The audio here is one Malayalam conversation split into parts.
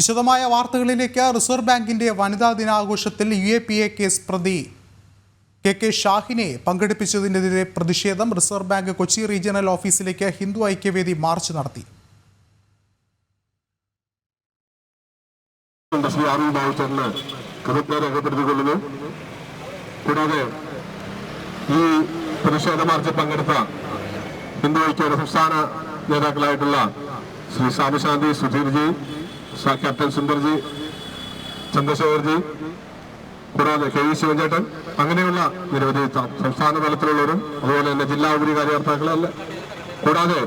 വിശദമായ വാർത്തകളിലേക്ക് റിസർവ് ബാങ്കിന്റെ വനിതാ ദിനാഘോഷത്തിൽ U A P A case പ്രതി. കെ കെ ഷാഹിനെ പങ്കെടുപ്പിച്ചതിനെതിരെ പ്രതിഷേധം റിസർവ് ബാങ്ക് കൊച്ചി റീജിയണൽ ഓഫീസിലേക്ക് ഹിന്ദു ഐക്യവേദി മാർച്ച് നടത്തി. കൂടാതെ ഈ പ്രതിഷേധ മാർച്ചിൽ പങ്കെടുത്ത ഹിന്ദു ഐക്യയുടെ സംസ്ഥാന നേതാക്കളായിട്ടുള്ള ശ്രീ ശ്യാമശാന്തി സുധീർജി ക്യാപ്റ്റൻ സുന്ദർജി ചന്ദ്രശേഖർജി കൂടാതെ കെ വി ശിവചേട്ടൻ അങ്ങനെയുള്ള നിരവധി സംസ്ഥാന തലത്തിലുള്ളവരും അതുപോലെ തന്നെ ജില്ലാ ഉപരി കാര്യകർത്താക്കളല്ല. കൂടാതെ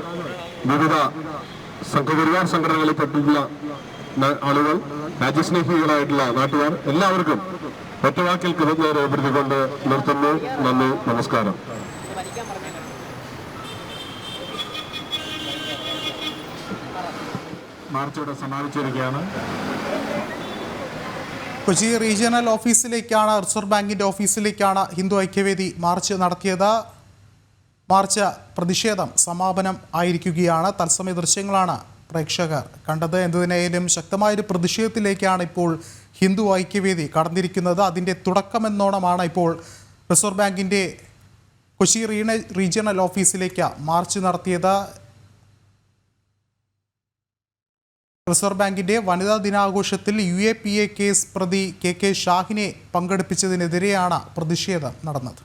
വിവിധ സംഘപരിവാർ സംഘടനകളിൽ പെട്ടിട്ടുള്ള ആളുകൾ രാജ്യസ്നേഹികളായിട്ടുള്ള നാട്ടുകാർ എല്ലാവർക്കും ഒറ്റവാക്കിൽ കൃതജ്ഞത രേഖപ്പെടുത്തിക്കൊണ്ട് നിർത്തുന്നു. നന്ദി നമസ്കാരം. മാർച്ചോടെ സമാപിച്ചിരിക്കുകയാണ്. കൊച്ചി റീജിയണൽ ഓഫീസിലേക്കാണ് റിസർവ് ബാങ്കിന്റെ ഓഫീസിലേക്കാണ് ഹിന്ദു ഐക്യവേദി മാർച്ച് നടത്തിയത്. മാർച്ച് പ്രതിഷേധം സമാപനം ആയിരിക്കുകയാണ്. തത്സമയ ദൃശ്യങ്ങളാണ് പ്രേക്ഷകർ കണ്ടത്. എന്നതിനായാലും ശക്തമായൊരു പ്രതിഷേധത്തിലേക്കാണ് ഇപ്പോൾ ഹിന്ദു ഐക്യവേദി കടന്നിരിക്കുന്നത്. അതിന്റെ തുടക്കമെന്നോണമാണ് ഇപ്പോൾ റിസർവ് ബാങ്കിന്റെ കൊച്ചി റീണ റീജിയണൽ ഓഫീസിലേക്ക് മാർച്ച് നടത്തിയത്. റിസർവ് ബാങ്കിന്റെ വനിതാ ദിനാഘോഷത്തിൽ U A P A case പ്രതി കെ കെ ഷാഹിനെ പങ്കെടുപ്പിച്ചതിനെതിരെയാണ് പ്രതിഷേധം നടന്നത്.